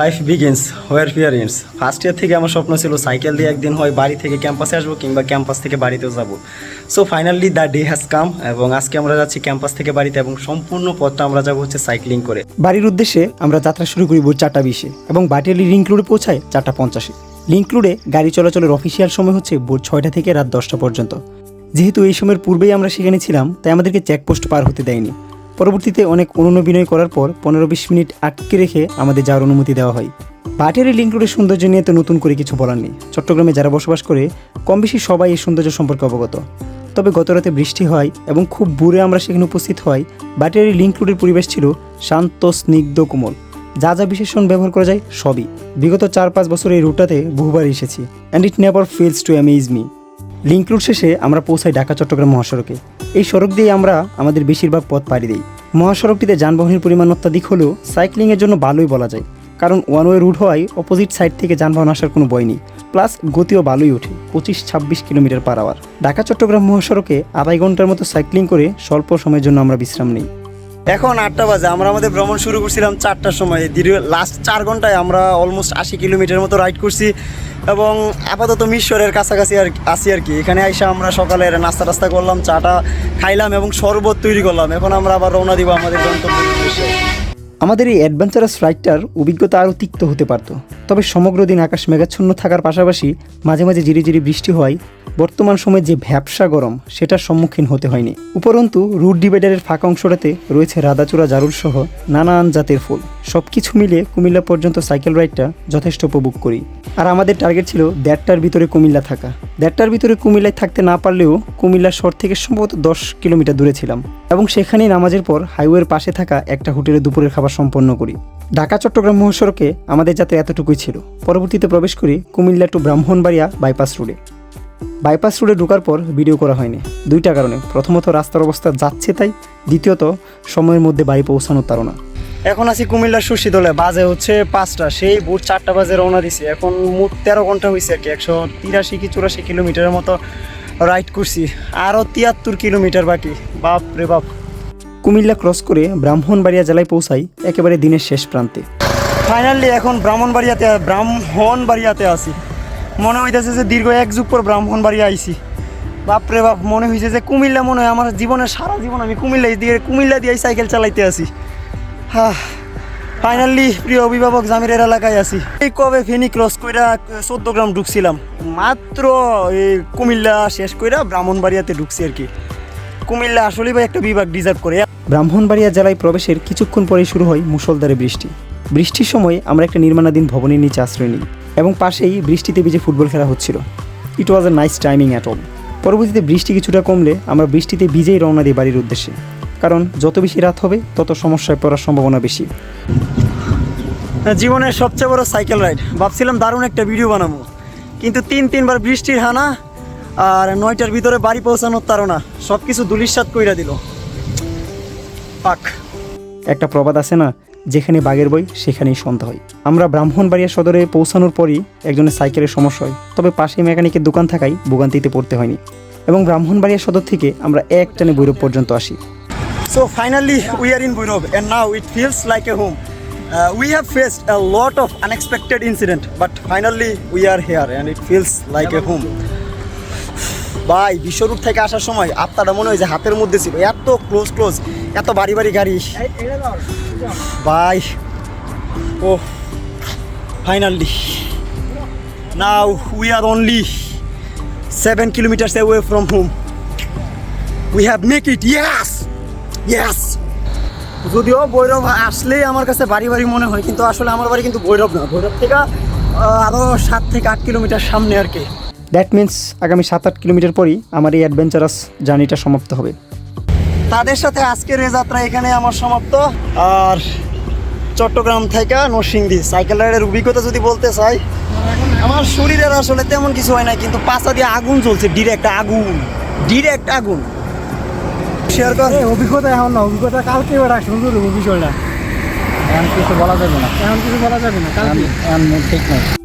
Life begins where fear ends first year থেকে আমার স্বপ্ন ছিল সাইকেল দিয়ে একদিন হয় বাড়ি থেকে ক্যাম্পাসে আসব কিংবা ক্যাম্পাস থেকে বাড়িতেও যাব। So finally the day has come এবং আজকে আমরা যাচ্ছি ক্যাম্পাস থেকে বাড়িতে এবং সম্পূর্ণ পথটা আমরা যাব হচ্ছে সাইক্লিং করে। বাড়ির উদ্দেশ্যে আমরা যাত্রা শুরু করি চারটা বিশে এবং বাটিয়ালি লিঙ্ক রোডে পৌঁছায় চারটা পঞ্চাশে। লিঙ্ক রোডে গাড়ি চলাচলের অফিসিয়াল সময় হচ্ছে ভোর ছয়টা থেকে রাত দশটা পর্যন্ত। যেহেতু এই সময়ের পূর্বেই আমরা সেখানে ছিলাম, তাই আমাদেরকে চেকপোস্ট পার হতে দেয়নি। পরবর্তীতে অনেক অনুনবিনয় করার পর পনেরো বিশ মিনিট আটকে রেখে আমাদের যাওয়ার অনুমতি দেওয়া হয়। বাটিয়ারি লিঙ্ক রোডের সৌন্দর্য নিয়ে তো নতুন করে কিছু বলার নেই। চট্টগ্রামে যারা বসবাস করে কম বেশি সবাই এই সৌন্দর্য সম্পর্কে অবগত। তবে গত রাতে বৃষ্টি হয় এবং খুব বুড়ে আমরা সেখানে উপস্থিত হই। বাটিয়ারি লিঙ্ক রোডের পরিবেশ ছিল শান্ত, স্নিগ্ধ, কোমল। যা যা বিশেষণ ব্যবহার করা যায় সবই। বিগত চার পাঁচ বছর এই রুটটাতে বহুবার এসেছি। And it never fails to amaze me link route শেষে আমরা পৌঁছাই ঢাকা চট্টগ্রাম মহাসড়কে। এই সড়ক দিয়ে আমরা আমাদের বেশিরভাগ পথ পাড়ি দিই। মহাসড়কটিতে যানবাহনের পরিমাণ অত্যাধিক হলেও সাইক্লিংয়ের জন্য ভালোই বলা যায়। কারণ ওয়ান ওয়ে রুট হওয়ায় অপোজিট সাইড থেকে যানবাহন আসার কোনো বয় নেই। প্লাস গতিও ভালোই ওঠে পঁচিশ ছাব্বিশ kilometre per hour Dhaka Chattogram মহাসড়কে আড়াই ঘণ্টার মতো সাইক্লিং করে স্বল্প সময়ের জন্য আমরা বিশ্রাম নিই। এখন আটটা বাজে, আমরা আমাদের ভ্রমণ শুরু করছিলাম চারটার সময়। দীর্ঘ লাস্ট চার ঘন্টায় আমরা অলমোস্ট আশি কিলোমিটার মতো রাইড করছি এবং আপাতত মিশ্বরের কাছাকাছি আর আছি আর কি। এখানে আইসা আমরা সকালের নাস্তা টাস্তা করলাম, চাটা খাইলাম এবং শরবত তৈরি করলাম। এখন আমরা আবার রওনা দিব আমাদের উদ্দেশ্যে। আমাদের এই অ্যাডভেঞ্চারাস রাইডটার অভিজ্ঞতা আরও তিক্ত হতে পারত। তবে সমগ্র দিন আকাশ মেঘাচ্ছন্ন থাকার পাশাপাশি মাঝে মাঝে জিরি জিরি বৃষ্টি হওয়ায় বর্তমান সময়ে যে ভ্যাবসা গরম, সেটার সম্মুখীন হতে হয়নি। উপরন্তু, রুট ডিভাইডারের ফাঁকা অংশটাতে রয়েছে রাধাচূড়া জারুল সহ নানান জাতের ফুল। সব কিছু মিলে কুমিল্লা পর্যন্ত সাইকেল রাইডটা যথেষ্ট উপভোগ করি। আর আমাদের টার্গেট ছিল দেড়টার ভিতরে কুমিল্লা থাকা। দেড়টার ভিতরে কুমিল্লায় থাকতে না পারলেও কুমিল্লা শহর থেকে সম্ভবত দশ কিলোমিটার দূরে ছিলাম। এবং সেখানেই নামাজের পর হাইওয়ের পাশে থাকা একটা হোটেলে দুপুরের খাবার সম্পন্ন করি। ঢাকা, চট্টগ্রাম মহাসড়কে আমাদের যাতে এতটুকুই ছিল। পরবর্তীতে প্রবেশ করি কুমিল্লা টু ব্রাহ্মণবাড়িয়া বাইপাস রোডে। বাইপাস রোডে ঢোকার পর ভিডিও করা হয়নি। দুইটা কারণে। প্রথমত রাস্তার অবস্থা যাচ্ছে তাই। দ্বিতীয়ত সময়ের মধ্যে বাড়ি পৌঁছানোর তারা এখন আছি কুমিল্লার সুশীদলে বাজে হচ্ছে পাঁচটা। সেই ভোর চারটা বাজে রওনা দিছি। এখন মোট তেরো ঘণ্টা হয়েছে আর কি। একশো তিরাশি কি চুরাশি কিলোমিটারের মতো রাইড করছি। আরও তিয়াত্তর কিলোমিটার বাকি। বাপ রে বাপ। কুমিল্লা ক্রস করে ব্রাহ্মণবাড়িয়া জেলায় পৌঁছাই একেবারে দিনের শেষ প্রান্তে। ফাইনালি এখন ব্রাহ্মণবাড়িয়াতে ব্রাহ্মণবাড়িয়াতে আছি। মনে হইতেছে যে দীর্ঘ এক যুগ পর ব্রাহ্মণবাড়িয়া আইছি। বাপরে বাপ, মনে হয়েছে যে কুমিল্লা মনে হয় আমার জীবনের সারা জীবন আমি কুমিল্লা দিয়ে কুমিল্লা দিয়ে সাইকেল চালাইতে আসি হ্যাঁ ফাইনালি প্রিয় অভিভাবক জামিরের এলাকায় আছি। এই কবে ফেনি ক্রস কইরা চোদ্দ গ্রাম ঢুকছিলাম। মাত্র এই কুমিল্লা শেষ কইরা ব্রাহ্মণবাড়িয়াতে ঢুকছি আর কি। কুমিল্লা আসলেই ভাই একটা বিভাগ ডিজার্ভ করে। ব্রাহ্মণবাড়িয়া জেলায় প্রবেশের কিছুক্ষণ পরেই শুরু হয় মুষলধারে বৃষ্টি। বৃষ্টির সময় আমরা একটা নির্মাণাধীন ভবনের নিচে আশ্রয় নিই। এবং পাশেই বৃষ্টিতে ভিজে ফুটবল খেলা হচ্ছিল। It was a nice timing at all পরবর্তীতে বৃষ্টি কিছুটা কমলে আমরা বৃষ্টিতে ভিজেই রওনা দিই বাড়ির উদ্দেশ্যে। কারণ যত বেশি রাত হবে তত সমস্যায় পড়ার সম্ভাবনা বেশি। জীবনের সবচেয়ে বড় সাইকেল রাইড ভাবছিলাম দারুণ একটা ভিডিও বানাবো। কিন্তু তিন তিনবার বৃষ্টির হানা আর নয়টার ভিতরে বাড়ি পৌঁছানোর তারা সব কিছু দুলিশ্বাত কইরা দিল। পাক। একটা প্রবাদ আছে না যেখানে বাঘের বই সেখানেই সন্ধ্যা হয়। আমরা ব্রাহ্মণবাড়িয়া সদরে পৌঁছানোর পরই একজনের সাইকেলের সমস্যা হয়। তবে পাশেই মেকানিকের দোকান থাকায় ভোগান্তিতে পড়তে হয়নি। এবং ব্রাহ্মণবাড়িয়া সদর থেকে আমরা এক টানে বৈরব পর্যন্ত আসি। So finally we are in and now it feels like a home. Uh, we have faced a lot of unexpected incident, but finally we are here, and it feels like a home. ভাই বিশ্বরূপ থেকে আসার সময় আপনারা মনে হয় যে হাতের মধ্যে ছিল। এত ক্লোজ ক্লোজ এত বাড়ি বাড়ি গাড়ি। ভাই ও finally now we are only seven kilometres away from home we have make it yes yes যদিও ভৈরব আসলেই আমার কাছে বাড়ি বাড়ি মনে হয় কিন্তু আসলে আমার বাড়ি কিন্তু ভৈরব না। ভৈরব থেকে আহ, আরও সাত থেকে আট কিলোমিটার সামনে আর কি। দ্যাট মিন্স আগামী সাত আট কিলোমিটার পরই আমার এই অ্যাডভেঞ্চারাস জার্নিটা সমাপ্ত হবে। তাদের সাথে আজকের এই যাত্রা এখানে আমার সমাপ্ত। আর চট্টগ্রাম থেকে নরসিংদী। সাইকেল রাইডের অভিজ্ঞতা যদি বলতে চাই আমার শরীরের আসলে তেমন কিছু হয় না কিন্তু পাশা দিয়ে আগুন চলছে ডিরেক্ট আগুন ডিরেক্ট আগুন। শেয়ার কর। অভিজ্ঞতা এখন না অভিজ্ঞতা কালকে ওরা সুন্দর বিষয়টা। এখন কিছু বলা যাবে না। এখন কিছু বলা যাবে না কালকে। এখন ঠিক নয়